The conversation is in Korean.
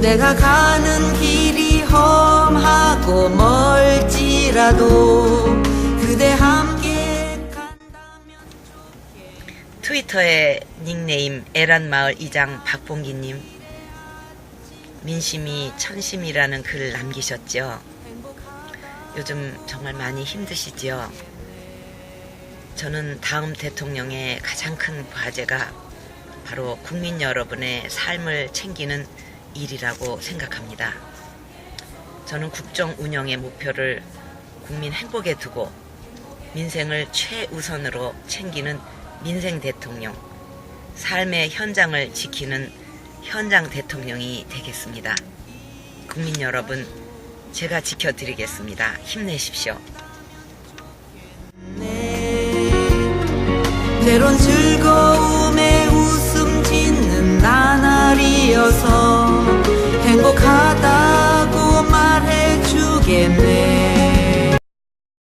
내가 가는 길이 험하고 멀지라도 그대 함께 간다면 트위터에 닉네임 에란마을 이장 박봉기님 민심이 천심이라는 글 남기셨죠. 요즘 정말 많이 힘드시죠. 저는 다음 대통령의 가장 큰 과제가 바로 국민 여러분의 삶을 챙기는 일이라고 생각합니다. 저는 국정 운영의 목표를 국민 행복에 두고 민생을 최우선으로 챙기는 민생 대통령, 삶의 현장을 지키는 현장 대통령이 되겠습니다. 국민 여러분, 제가 지켜드리겠습니다. 힘내십시오. 때론 즐거움에 웃음 짓는 나날이어서 행복하다고 말해주겠네.